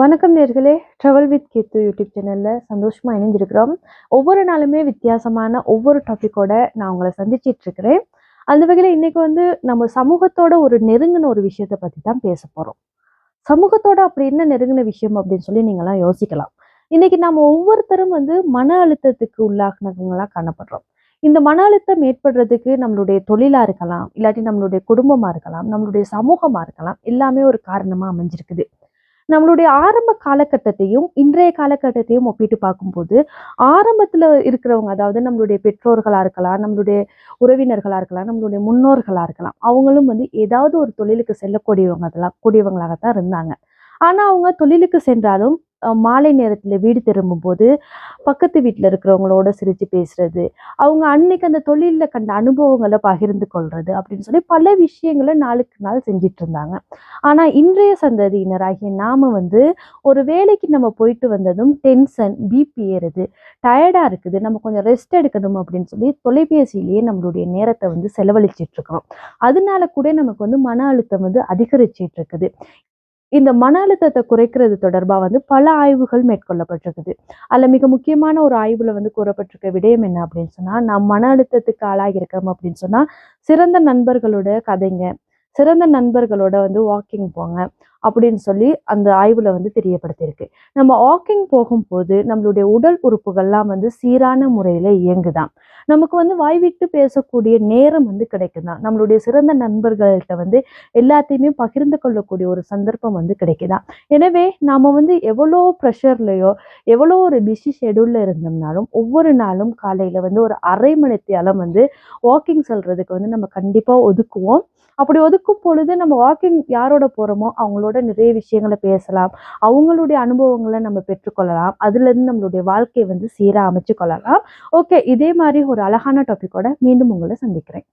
வணக்கம் நேர்களே. Travel with கீர்த்து YouTube சேனலில் சந்தோஷமாக இணைஞ்சிருக்கிறோம் ஒவ்வொரு நாளுமே வித்தியாசமான ஒவ்வொரு டாப்பிக்கோட நான் உங்களை சந்திச்சிட்டு இருக்கிறேன். அந்த வகையில் இன்றைக்கி வந்து நம்ம சமூகத்தோட ஒரு நெருங்கின ஒரு விஷயத்தை பற்றி தான் பேச போகிறோம் சமூகத்தோட அப்படி என்ன நெருங்கின விஷயம் அப்படின்னு சொல்லி நீங்களாம் யோசிக்கலாம். இன்றைக்கி நம்ம ஒவ்வொருத்தரும் வந்து மன அழுத்தத்துக்கு உள்ளாகினவங்களாக காணப்படுறோம். இந்த மன அழுத்தம் ஏற்படுறதுக்கு நம்மளுடைய தொழிலாக இருக்கலாம் இல்லாட்டி நம்மளுடைய குடும்பமாக இருக்கலாம் நம்மளுடைய சமூகமாக இருக்கலாம் எல்லாமே ஒரு காரணமாக அமைஞ்சிருக்குது. நம்மளுடைய ஆரம்ப காலகட்டத்தையும் இன்றைய காலகட்டத்தையும் ஒப்பிட்டு பார்க்கும்போது ஆரம்பத்தில் இருக்கிறவங்க அதாவது நம்மளுடைய பெற்றோர்களாக இருக்கலாம் நம்மளுடைய உறவினர்களாக இருக்கலாம் நம்மளுடைய முன்னோர்களாக இருக்கலாம் அவங்களும் வந்து ஏதாவது ஒரு தொழிலுக்கு செல்லக்கூடியவங்க அதெல்லாம் கூடியவங்களாகத்தான் இருந்தாங்க. ஆனால் அவங்க தொழிலுக்கு சென்றாலும் மாலை நேரத்தில் வீடு திரும்பும்போது பக்கத்து வீட்டில் இருக்கிறவங்களோட சிரித்து பேசுறது அவங்க அன்னைக்கு அந்த தொழிலில் கண்ட அனுபவங்களை பகிர்ந்து கொள்வது அப்படின்னு சொல்லி பல விஷயங்களை நாளுக்கு நாள் செஞ்சிட்டு இருந்தாங்க ஆனால் இன்றைய சந்ததியினராகிய நாம வந்து ஒரு வேலைக்கு நம்ம போயிட்டு வந்ததும் டென்ஷன் பிபி ஏறுது டயர்டாக இருக்குது நம்ம கொஞ்சம் ரெஸ்ட் எடுக்கணும் அப்படின்னு சொல்லி தொலைபேசியிலேயே நம்மளுடைய நேரத்தை வந்து செலவழிச்சிட்டு இருக்கிறோம் அதனால கூட நமக்கு வந்து மன அழுத்தம் வந்து அதிகரிச்சிட்டு இருக்குது இந்த மன அழுத்தத்தை குறைக்கிறது தொடர்பாக வந்து பல ஆய்வுகள் மேற்கொள்ளப்பட்டிருக்குது. அதில் மிக முக்கியமான ஒரு ஆய்வில் வந்து கூறப்பட்டிருக்க விடயம் என்ன அப்படின்னு சொன்னால் நம் மன அழுத்தத்துக்கு ஆளாகியிருக்கோம் அப்படின்னு சொன்னால் சிறந்த நண்பர்களோட கதைங்க சிறந்த நண்பர்களோட வந்து வாக்கிங் போங்க அப்படின்னு சொல்லி அந்த ஆய்வில் வந்து தெரியப்படுத்தியிருக்கு. நம்ம வாக்கிங் போகும்போது நம்மளுடைய உடல் உறுப்புகள்லாம் வந்து சீரான முறையில் இயங்குதான். நமக்கு வந்து வாய்விட்டு பேசக்கூடிய நேரம் வந்து கிடைக்குதான். நம்மளுடைய சிறந்த நண்பர்கள்ட்ட வந்து எல்லாத்தையுமே பகிர்ந்து கொள்ளக்கூடிய ஒரு சந்தர்ப்பம் வந்து கிடைக்குதான். எனவே நாம் வந்து எவ்வளோ ப்ரெஷர்லையோ எவ்வளோ ஒரு பிஸி ஷெடியூலில் இருந்தோம்னாலும் ஒவ்வொரு நாளும் காலையில் வந்து ஒரு அரை மணி நேரம் வந்து வாக்கிங் செல்றதுக்கு வந்து நம்ம கண்டிப்பாக ஒதுக்குவோம். அப்படி ஒதுக்கும் பொழுது நம்ம வாக்கிங் யாரோட போகிறோமோ அவங்களோட நிறைய விஷயங்களை பேசலாம். அவங்களுடைய அனுபவங்களை நம்ம பெற்றுக்கொள்ளலாம். அதுலேருந்து நம்மளுடைய வாழ்க்கையை வந்து சீராக அமைச்சு கொள்ளலாம் ஓகே இதே மாதிரி ஒரு அழகான டாபிக்கோட மீண்டும் உங்களை சந்திக்கிறேன்.